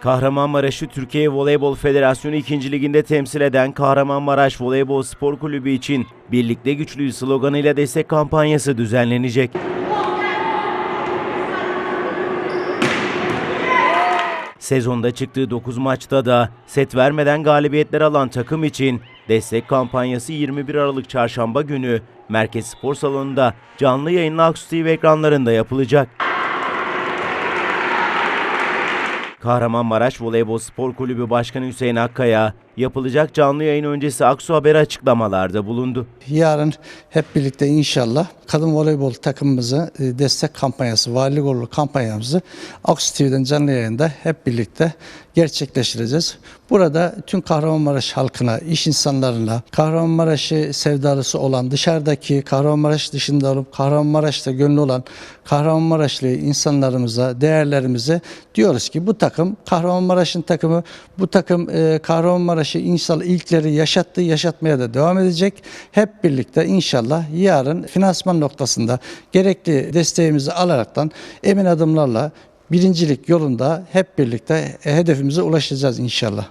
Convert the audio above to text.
Kahramanmaraş'ı Türkiye Voleybol Federasyonu 2. Liginde temsil eden Kahramanmaraş Voleybol Spor Kulübü için Birlikte Güçlüyüz sloganıyla destek kampanyası düzenlenecek. Sezonda çıktığı 9 maçta da set vermeden galibiyetler alan takım için destek kampanyası 21 Aralık Çarşamba günü Merkez Spor Salonu'nda canlı yayınla Aksu TV ekranlarında yapılacak. Kahramanmaraş Voleybol Spor Kulübü Başkanı Hüseyin Akkaya yapılacak canlı yayın öncesi Aksu Haber açıklamalarda bulundu. Yarın hep birlikte inşallah kadın voleybol takımımızı e, destek kampanyası, valilik olur kampanyamızı Aksu TV'den canlı yayında hep birlikte gerçekleştireceğiz. Burada tüm Kahramanmaraş halkına, iş insanlarına, Kahramanmaraş'ı sevdalısı olan, dışarıdaki Kahramanmaraş dışında olup Kahramanmaraş'ta gönlü olan Kahramanmaraşlı insanlarımıza, değerlerimize diyoruz ki bu takım Kahramanmaraş'ın takımı, bu takım e, Kahramanmaraş'ı inşallah ilkleri yaşattı, yaşatmaya da devam edecek. Hep birlikte inşallah yarın finansman noktasında gerekli desteğimizi alaraktan emin adımlarla birincilik yolunda hep birlikte hedefimize ulaşacağız inşallah.